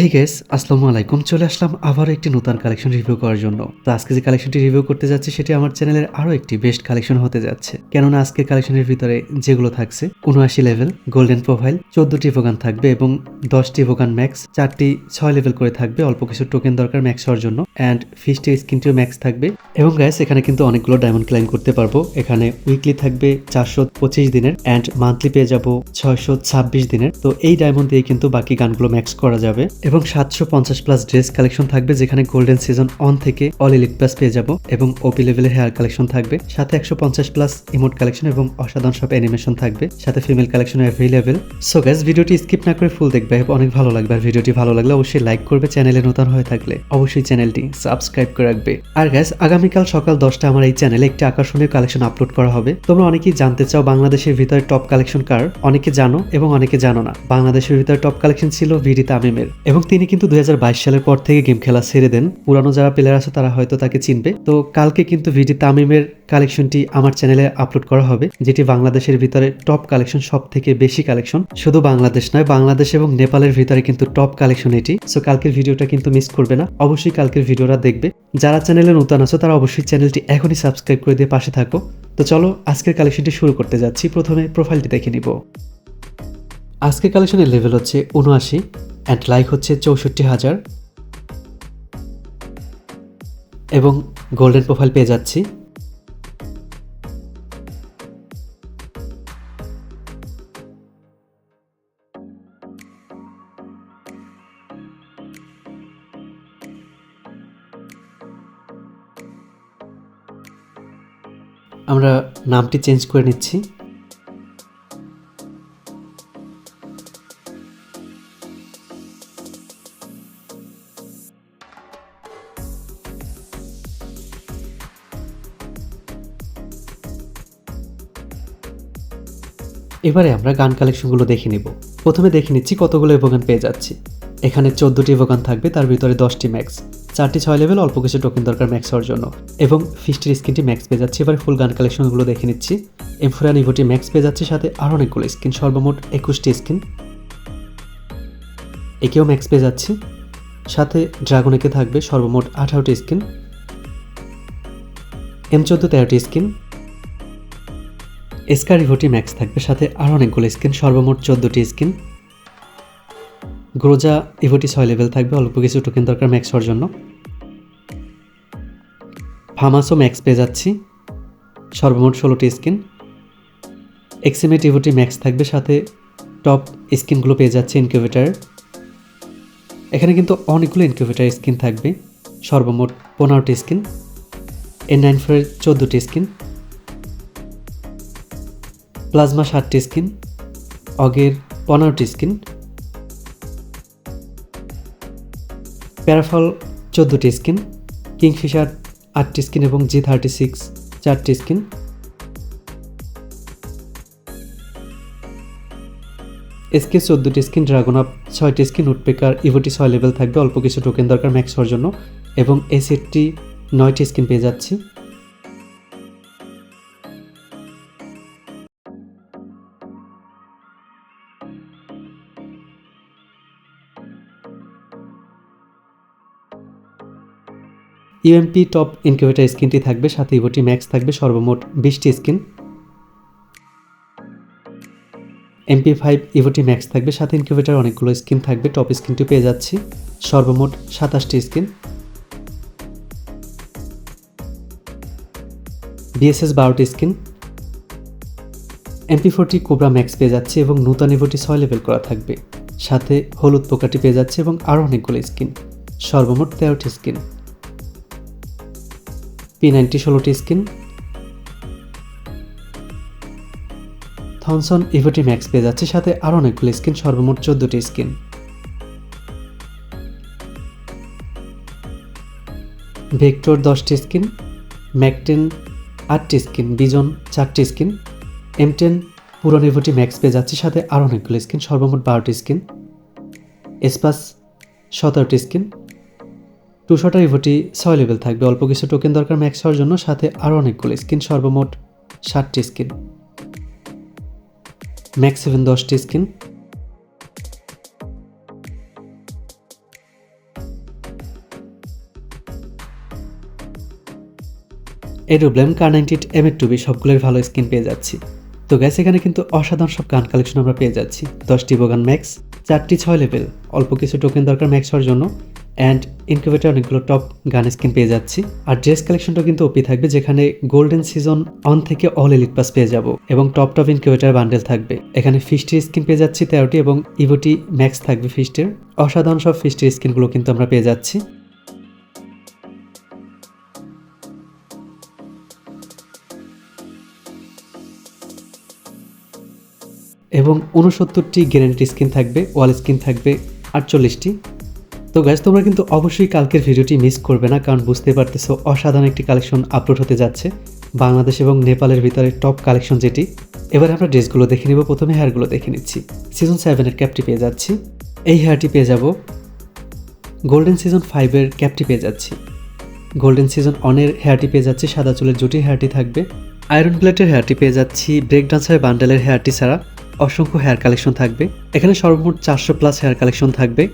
এই গেস আসসালামু আলাইকুম। চলে আসলাম আবার একটি নতুন কালেকশন রিভিউ করার জন্য। তো আজকে যে কালেকশনটি রিভিউ করতে যাচ্ছি, সেটি আমার চ্যানেলের আরও একটি বেস্ট কালেকশন হতে যাচ্ছে। কেননা আজকের কালেকশনের ভিতরে যেগুলো থাকছে, উনআশি লেভেল গোল্ডেন প্রোফাইল চোদ্দটি ভোগান থাকবে এবং দশটি ভোগান ম্যাক্স চারটি ছয় লেভেল করে থাকবে, অল্প কিছু টোকেন দরকার ম্যাক্স হওয়ার জন্য। অ্যান্ড ফিস্টি স্কিনটিও ম্যাক্স থাকবে। এবং গ্যাস এখানে কিন্তু অনেকগুলো ডায়মন্ড ক্লাইম করতে পারব। এখানে উইকলি থাকবে চারশো পঁচিশ দিনের অ্যান্ড মান্থলি পেয়ে যাব ছয়শো ছাব্বিশ দিনের। তো এই ডায়মন্ড দিয়ে কিন্তু বাকি গানগুলো ম্যাক্স করা যাবে। এবং সাতশো পঞ্চাশ প্লাস ড্রেস কালেকশন থাকবে, যেখানে গোল্ডেন সিজন অন থেকে অল ইলিট প্লাস পেয়ে যাব এবং ওপি লেভেলের হেয়ার কালেকশন থাকবে। সাথে একশো পঞ্চাশ প্লাস ইমোট কালেকশন এবং অসাধারণ সব অ্যানিমেশন থাকবে। সাথে female collection available so guys ভিডিওটি স্কিপ না করে ফুল দেখবে। অনেক ভালো লাগবে। আর ভিডিওটি ভালো লাগলে অবশ্যই লাইক করবে চ্যানেলে নতুন হয়ে থাকলে অবশ্যই চ্যানেলটি সাবস্ক্রাইব করে রাখবে। আর গ্যাস আগামীকাল সকাল দশটা আমার এই চ্যানেলে একটি আকর্ষণীয় কালেকশন আপলোড করা হবে। তোমরা অনেকেই জানতে চাও বাংলাদেশের ভিতরে টপ কালেকশন কার। অনেকে জানো এবং অনেকে জানো না। বাংলাদেশের ভিতরে টপ কালেকশন ছিল ভিডি তামিমের এবং তিনি কিন্তু দুই হাজার বাইশ সালের পর থেকে গেম খেলা ছেড়ে দেন। পুরানো যারা প্লেয়ার আছে, তারা হয়তো তাকে চিনবে। তো কালকে কিন্তু ভিডি তামিমের কালেকশনটি আমার চ্যানেলে আপলোড করা হবে, যেটি বাংলাদেশের ভিতরে টপ কালেকশন সব থেকে বেশি কালেকশন শুধু বাংলাদেশ নয়, বাংলাদেশ এবং নেপালের ভিতরে কিন্তু টপ কালেকশন এটি। সো কালকের ভিডিওটা কিন্তু মিস করবে না। অবশ্যই কালকের ভিডিওটা দেখবে। যারা চ্যানেলে নতুন আছো, তারা অবশ্যই চ্যানেলটি এখনই সাবস্ক্রাইব করে দিয়ে পাশে থাকো। তো চলো, আজকের কালেকশনটি শুরু করতে যাচ্ছি। প্রথমে প্রোফাইলটি দেখে নিব। আজকের কালেকশনের লেভেল হচ্ছে উনআশি অ্যান্ড লাইক হচ্ছে চৌষট্টি হাজার। এবং গোল্ডেন প্রোফাইল পেয়ে যাচ্ছি। আমরা নামটি চেঞ্জ করে নিচ্ছি। এবারে আমরা গান কালেকশনগুলো দেখে নিব। প্রথমে দেখে নিচ্ছি কতগুলো এভোগান পেয়ে যাচ্ছি। এখানে চোদ্দোটি এভোগান থাকবে, তার ভিতরে দশটি ম্যাক্স চারটি ছয় লেভেল অল্প কিছু টোকেন দরকার ম্যাক্স হওয়ার জন্য। এবং ফিস্টির স্কিনটি ম্যাক্স পেয়ে যাচ্ছে। এবার ফুল গান কালেকশনগুলো দেখে নিচ্ছি। এমফোরান ইভোটি ম্যাক্স পেয়ে যাচ্ছে, সাথে আরও অনেকগুলো স্কিন সর্বমোট একুশটি স্কিন একেও ম্যাক্স পেয়ে যাচ্ছি। সাথে ড্রাগন একে থাকবে সর্বমোট আঠারোটি স্কিন এম চোদ্দ তেরোটি স্কিন এসকার ইভোটি ম্যাক্স থাকবে, সাথে আরও অনেকগুলো স্কিন, সর্বমোট চোদ্দোটি স্কিন। গ্রোজা ইভোটি ছয় লেভেল থাকবে, অল্প কিছু টোকেন দরকার ম্যাক্স হওয়ার জন্য। ফামাসও ম্যাক্স পেয়ে যাচ্ছি, সর্বমোট ষোলোটি স্কিন। এক্সিমেট ইভোটি ম্যাক্স থাকবে, সাথে টপ স্কিনগুলো পেয়ে যাচ্ছে ইনকিউবেটার। এখানে কিন্তু অনেকগুলো ইনকিউবেটার স্কিন থাকবে, সর্বমোট পনেরোটি স্কিন। এন নাইন ফোরের চোদ্দোটি স্কিন। প্লাজমা ষাটটি স্কিন, অগের পনেরোটি স্কিন, প্যারাফল চোদ্দোটি স্কিন, কিংফিশার আটটি স্কিন এবং জি থার্টি সিক্স চারটি স্কিন। এসকে চোদ্দোটি স্কিন ড্রাগন আপ ছয়টি স্কিন, উডপেকার ইভোটি ছয় লেভেল থাকবে, অল্প কিছু টোকেন দরকার ম্যাক্স হওয়ার জন্য এবং এই সেটটি নয়টি স্কিন পেয়ে যাচ্ছি। ইউএমপি টপ ইনকিউবেটার স্কিনটি থাকবে, সাথে ইভোটি ম্যাক্স থাকবে, সর্বমোট বিশটি স্কিন এমপি ফাইভ ইভোটি ম্যাক্স থাকবে, সাথে ইনকিউবেটার অনেকগুলো স্কিন থাকবে, টপ স্কিনটি পেয়ে যাচ্ছি, সর্বমোট সাতাশটি স্কিন বিএসএস বারোটি skin MP forty cobra max পেয়ে যাচ্ছে এবং নূতন ইভোটি ছয় লেভেল করা থাকবে, সাথে হলুদ পোকাটি পেয়ে যাচ্ছে এবং আরও অনেকগুলো স্কিন সর্বমোট তেরোটি স্কিন পি নাইনটি ষোলোটি স্কিন। থনসন ইভোটি ম্যাক্স পেয়ে যাচ্ছে সাথে আরও অনেকগুলো স্কিন, সর্বমোট চোদ্দোটি স্কিন। ভেক্টর দশটি স্কিন ম্যাকটেন আটটি স্কিন বিজন চারটি স্কিন এম টেন পুরো ইভোটি ম্যাক্স পেয়ে যাচ্ছে সাথে আরও অনেকগুলো স্কিন, সর্বমোট বারোটি স্কিন। এসপাস সতেরোটি স্কিন টু শটার ইভোটি ছয় লেভেল থাকবে। অল্প কিছু টোকেন দরকার ম্যাক্স হওয়ার জন্য, সাথে আরও অনেকগুলো স্কিন সর্বমোট ষাটটি স্কিন ম্যাক্স সেভেন দশটি স্কিন এই রুবলেম কার নাইনটিট এম এর টুবি সবগুলোর ভালো স্কিন পেয়ে যাচ্ছি। তো গ্যাস এখানে কিন্তু অসাধারণ সব গান কালেকশন আমরা পেয়ে যাচ্ছি। দশটি বোগান ম্যাক্স চারটি ছয় লেভেল অল্প কিছু টোকেন দরকার ম্যাক্স হওয়ার জন্য। অ্যান্ড ইনকিউবেটার অনেকগুলো টপ গান স্কিন পেয়ে যাচ্ছি। আর ড্রেস কালেকশনটা কিন্তু ওপি থাকবে, যেখানে গোল্ডেন সিজন অন থেকে অল এলিট পাস পেয়ে যাব এবং টপ টপ ইনকিউবেটার বান্ডেল থাকবে। এখানে ফিস্টের স্কিন পেয়ে যাচ্ছি তেরোটি এবং ইভোটি ম্যাক্স থাকবে ফিস্টের অসাধারণ সব ফিস্টের স্কিনগুলো কিন্তু আমরা পেয়ে যাচ্ছি। এবং উনসত্তরটি গ্যারেন্টি স্কিন থাকবে ওয়াল স্কিন থাকবে, আটচল্লিশটি। তো গ্যাস তোমরা কিন্তু অবশ্যই কালকের ভিডিওটি মিস করবে না, কারণ বুঝতে পারতেছো অসাধারণ একটি কালেকশন আপলোড হতে যাচ্ছে। বাংলাদেশ এবং নেপালের ভিতরে টপ কালেকশন যেটি। এবার আমরা ড্রেসগুলো দেখে নিব, প্রথমে হেয়ারগুলো দেখে নিচ্ছি। সিজন সেভেনের ক্যাপটি পেয়ে যাচ্ছি। এই হেয়ারটি পেয়ে যাব। গোল্ডেন সিজন ফাইভের ক্যাপটি পেয়ে যাচ্ছি। গোল্ডেন সিজন অনের হেয়ারটি পেয়ে যাচ্ছি, সাদা চুলের জুটি হেয়ারটি থাকবে। আয়রন প্লেটের হেয়ারটি পেয়ে যাচ্ছি ব্রেক ডান্সার বান্ডেলের হেয়ারটি ছাড়া। অসংখ্য হেয়ার কালেকশন থাকবে। এখানে সর্বমোট চারশো প্লাস হেয়ার কালেকশন থাকবে।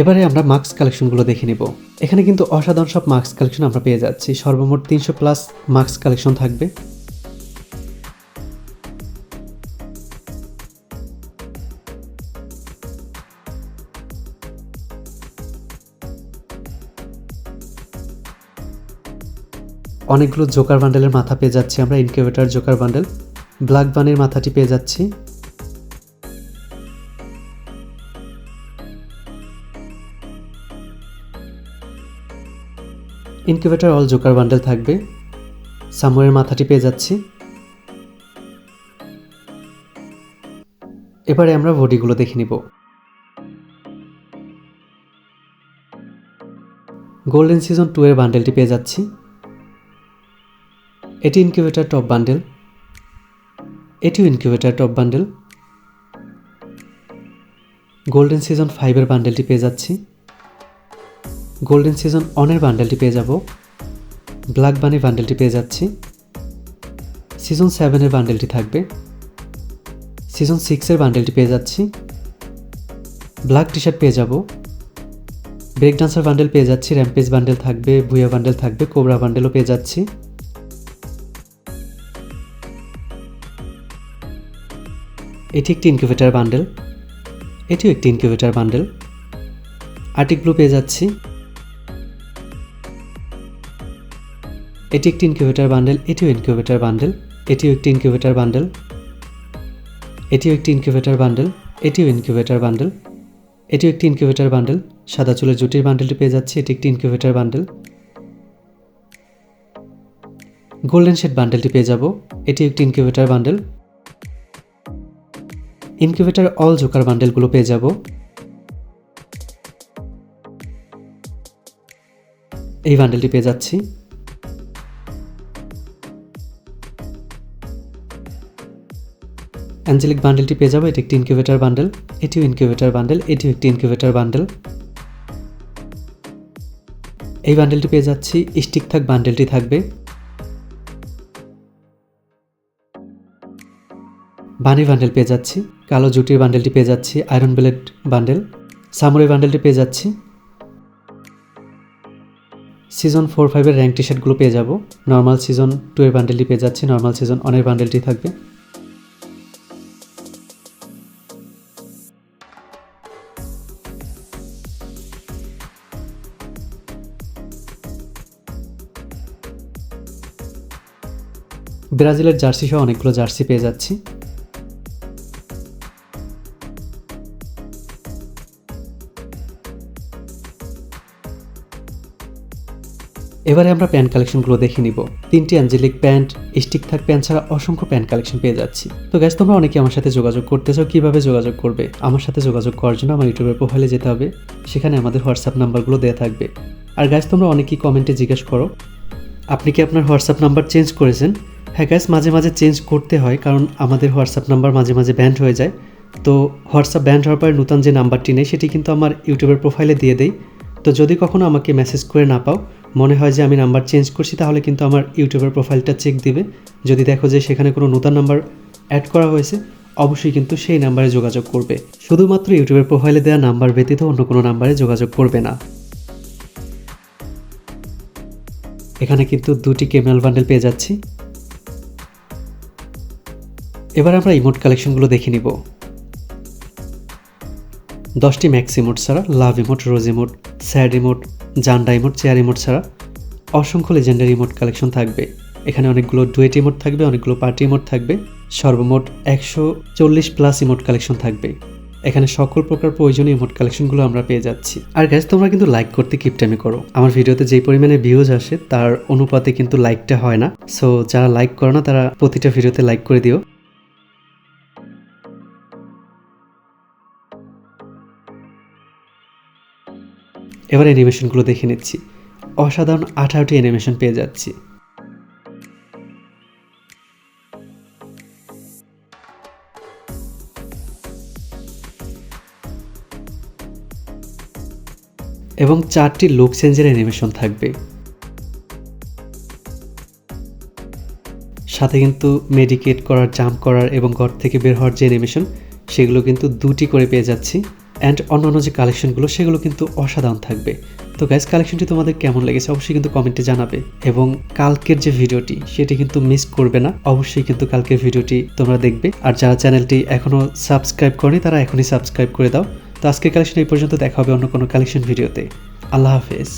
এবারে আমরা মাস্ক কালেকশনগুলো দেখে নিব। এখানে কিন্তু অসাধারণ সব মাস্ক কালেকশন আমরা পেয়ে যাচ্ছি। সর্বমোট তিনশো প্লাস মাস্ক কালেকশন থাকবে। অনেকগুলো জোকার বান্ডেলের মাথা পেয়ে যাচ্ছি আমরা ইনকিউবেটার জোকার বান্ডেল ব্ল্যাক বানের মাথাটি পেয়ে যাচ্ছি। ইনকিউবেটার অল জোকার বান্ডেল থাকবে। সামুয়ের মাথাটি পেয়ে যাচ্ছি। এবারে আমরা বডিগুলো দেখে নিব। গোল্ডেন সিজন টু এর বান্ডেলটি পেয়ে যাচ্ছি। এটি ইনকিউবেটার টপ বান্ডেল। এটিও incubator top bundle. Golden season ফাইভের বান্ডেলটি পেয়ে যাচ্ছি। গোল্ডেন সিজন অনের বান্ডেলটি পেয়ে যাব। ব্ল্যাক বানি বান্ডেলটি পেয়ে যাচ্ছি। সিজন সেভেনের বান্ডেলটি থাকবে। সিজন সিক্সের বান্ডেলটি পেয়ে যাচ্ছি। ব্ল্যাক টি শার্ট পেয়ে যাব। ব্রেক ডান্সার বান্ডেল পেয়ে যাচ্ছি র্যাম্পেজ বান্ডেল থাকবে ভুয়া বান্ডেল থাকবে কোবরা বান্ডেলও পেয়ে যাচ্ছি। এটি একটি ইনকিউবেটার বান্ডেল এটিও একটি ইনকিউবেটার বান্ডেল আর্টিক ব্লু পেয়ে যাচ্ছি। এটি একটি ইনকিউবেটার বান্ডেল এটিও ইনকিউবেটার বান্ডেল এটিও একটি ইনকিউবেটার বান্ডেল এটিও একটি ইনকিউবেটার বান্ডেল এটিও ইনকিউবেটার বান্ডেল এটিও একটি ইনকিউবেটার বান্ডেল সাদা চুলের জুটির বান্ডেলটি পেয়ে যাচ্ছে, এটি একটি ইনকিউবেটার বান্ডেল গোল্ডেন শেড বান্ডেলটি পেয়ে যাব এটি একটি incubator bundle incubator all joker বান্ডেলগুলো পেয়ে যাব। এই বান্ডেলটি পেয়ে যাচ্ছি। অ্যাঞ্জেলিক বান্ডেলটি পেয়ে যাব, এটি একটি ইনকিউবেটার বান্ডেল এটিও ইনকিউবেটার বান্ডেল এটিও একটি ইনকিউবেটার বান্ডেল এই বান্ডেলটি পেয়ে যাচ্ছি স্টিক থাক বান্ডেলটি থাকবে। বানি বান্ডেল পেয়ে যাচ্ছি, কালো জুটির বান্ডেলটি পেয়ে যাচ্ছি আয়রন ব্লেড বান্ডেল সামুরাই বান্ডেলটি পেয়ে যাচ্ছি। সিজন ফোর ফাইভের র্যাঙ্ক টি শার্টগুলো পেয়ে যাব নর্মাল সিজন টু এর বান্ডেলটি পেয়ে যাচ্ছি নর্মাল সিজন অনের বান্ডেলটি থাকবে। ব্রাজিলের জার্সি সহ অনেকগুলো জার্সি পেয়ে যাচ্ছি। এবারে আমরা প্যান্ট কালেকশনগুলো দেখে নিব। তিনটি অ্যাঞ্জেলিক প্যান্ট, স্টিক থাক প্যান্ট ছাড়া অসংখ্য প্যান্ট কালেকশন পেয়ে যাচ্ছি। তো গ্যাস তোমরা অনেকে আমার সাথে যোগাযোগ করতে চাও কীভাবে যোগাযোগ করবে? আমার সাথে যোগাযোগ করার জন্য আমার ইউটিউবের প্রোফাইলে যেতে হবে। সেখানে আমাদের হোয়াটসঅ্যাপ নাম্বারগুলো দেওয়া থাকবে। আর গ্যাস তোমরা অনেকেই কমেন্টে জিজ্ঞেস করো, আপনি কি আপনার হোয়াটসঅ্যাপ নাম্বার চেঞ্জ করেছেন? হ্যাঁ গ্যাস মাঝে মাঝে চেঞ্জ করতে হয় কারণ আমাদের হোয়াটসঅ্যাপ নাম্বার মাঝে মাঝে ব্যান্ড হয়ে যায়। তো হোয়াটসঅ্যাপ ব্যান্ড হওয়ার পরে নতুন যে নাম্বারটি নেই, সেটি কিন্তু আমার ইউটিউবের প্রোফাইলে দিয়ে দেই। তো যদি কখনো আমাকে মেসেজ করে না পাও, মনে হয় যে আমি নাম্বার চেঞ্জ করছি, তাহলে কিন্তু আমার ইউটিউবের প্রোফাইলটা চেক দিবে। যদি দেখো যে সেখানে কোনো নতুন নাম্বার অ্যাড করা হয়েছে, অবশ্যই কিন্তু সেই নাম্বারে যোগাযোগ করবে। শুধুমাত্র ইউটিউবের প্রোফাইলে দেওয়া নাম্বার ব্যতীত অন্য কোনো নাম্বারে যোগাযোগ করবে না। এখানে কিন্তু দুটি কেমেল বান্ডেল পেয়ে যাচ্ছি। এবার আমরা ইমোট কালেকশনগুলো দেখে নিব। দশটি ম্যাক্স ইমোট ছাড়া love emote rose emote sad emote জান্ডা emote chair emote ছাড়া অসংখ্য লেজেন্ডারি ইমোট কালেকশন থাকবে। এখানে অনেকগুলো ডুয়েট ইমোট থাকবে, অনেকগুলো পার্টি ইমোট থাকবে, সর্বমোট একশো চল্লিশ প্লাস ইমোট কালেকশন থাকবে। এখানে সকল প্রকার প্রয়োজনীয় ইমোট কালেকশনগুলো আমরা পেয়ে যাচ্ছি। আর গ্যাস তোমরা কিন্তু লাইক করতে কিপটামি করো। আমার ভিডিওতে যেই পরিমাণে ভিউজ আসে, তার অনুপাতে কিন্তু লাইকটা হয় না। সো যারা লাইক করো না, তারা প্রতিটা ভিডিওতে লাইক করে দিও। এবার অ্যানিমেশনগুলো দেখে নিচ্ছি। অসাধারণ আঠারোটি অ্যানিমেশন পেয়ে যাচ্ছি। এবং চারটি লুক চেঞ্জের অ্যানিমেশন থাকবে। সাথে কিন্তু মেডিকেট করার জাম্প করার এবং ঘর থেকে বের হওয়ার যে অ্যানিমেশন সেগুলো কিন্তু দুটি করে পেয়ে যাচ্ছি। অ্যান্ড অন্যান্য যে কালেকশনগুলো সেগুলো কিন্তু অসাধারণ থাকবে। তো গ্যাস কালেকশনটি তোমাদের কেমন লেগেছে অবশ্যই কিন্তু কমেন্টে জানাবে। এবং কালকের যে ভিডিওটি, সেটি কিন্তু মিস করবে না। অবশ্যই কিন্তু কালকের ভিডিওটি তোমরা দেখবে। আর যারা চ্যানেলটি এখনও সাবস্ক্রাইব করেনি, তারা এখনই সাবস্ক্রাইব করে দাও। তো আজকের কালেকশন এই পর্যন্ত। দেখা হবে অন্য কোনো কালেকশন ভিডিওতে আল্লাহ হাফেজ।